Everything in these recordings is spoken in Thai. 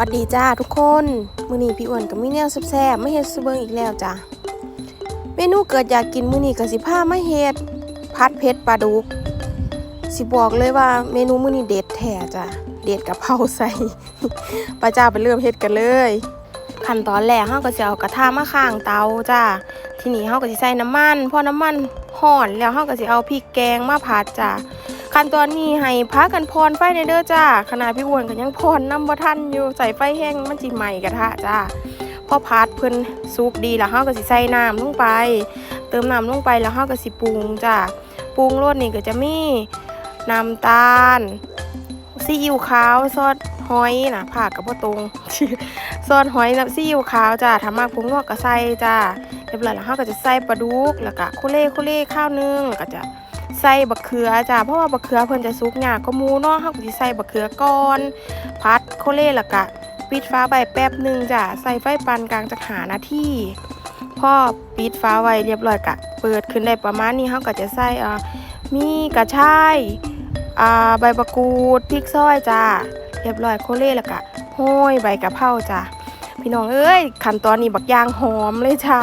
วัดดีจ้าทุกคน มื้อนี้พี่อ้วนกับมิแนวแซ่บๆไม่เฮ็ดซุเบิงอีกแล้วจ้าเมนูเกิดอยากกินมื้อนี้ก็สิพามาเฮ็ดผัดเผ็ดปลาดุก สิบอกเลยว่าเมนูมื้อนี้เด็ดแท้จ้าเด็ดกับเผาใส่ปลาจ้าไปเริ่มเฮ็ดกันเลยขั้นตอนแรกเฮาก็สิเอากระทะมาข้างเตาจ้าทีนี้เฮาก็สิใส่น้ำมันพอน้ำมันร้อนแล้วเฮาก็สิเอาพริกแกงมาผัดจ้า ขั้นตอนนี้ให้พากันพรไฟในเด้อจ้าขนาดพี่อ้วนก็ยังพรน้ำบ่ทันอยู่ใส่ไฟแห้งมันจิใหม่กระทะจ้าพอพัดเพิ่นสุกดีแล้วเฮาก็สิใส่น้ำลงไป เติมน้ำลงไปแล้วเฮาก็สิปรุงจ้าปรุงรสนี่ก็จะมีน้ำตาลซีอิ๊วขาวซอสหอยนะผักกับพ่ตรงซอสหอยน้ำซีอิ๊วขาวจ้าถ้ามากปรุงนอกก็ใส่จ้าเรียบร้อยแล้วเฮาก็จะใส่ปลาดุกแล้วก็โคเล่โคเล่ข้าวนึงแล้วก็จะ ใส่บักเขือจ้ะเพราะว่าบักเขือเพิ่นจะสุกยากก็มูเนาะเฮาก็สิใส่บักเขือก่อนพัดโคเล่ล้วก็ปิดฟ้าไว้แป๊บหนึ่งจ้ะใส่ไฟปานกลางจักหานาทีพอปิดฟ้าไว้เรียบร้อยก็เปิดขึ้นได้ประมาณนี้เฮาก็จะใส่อ่ามีกระชายอ่าใบมะกรูดพริกซอยจ้ะเรียบร้อยโคเล่ล้วก็โห้ยใบกะเพราจ้ะพี่น้องเอ้ยขั้นตอนนี้บักยางหอมเลยจ้ะ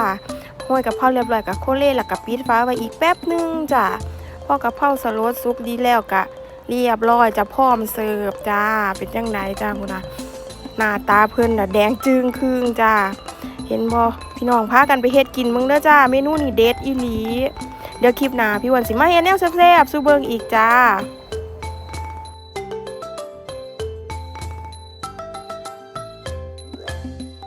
โห้อยกะเพราเรียบร้อยกับโคเล่ล้วก็ปิดฟ้าไว้อีกแป๊บหนึงจ้ะ พอกระเพราสลดซุกดีแล้วกะเรียบร้อยจะพร้อมเสิร์ฟจ้าเป็นจังไดจ้าคุณนะหน้าตาเพิ่นน่ะแดงจึงครึ่งจ้า เห็นบ่พี่น้องพากันไปเฮ็ดกินมึงเด้อจ้าเมนูนี่เด็ดอีหลี เดี๋ยวคลิปหน้าพี่วันสิมาเฮ็ดแนวแซ่บๆสู้เบิ่งอีกจ้า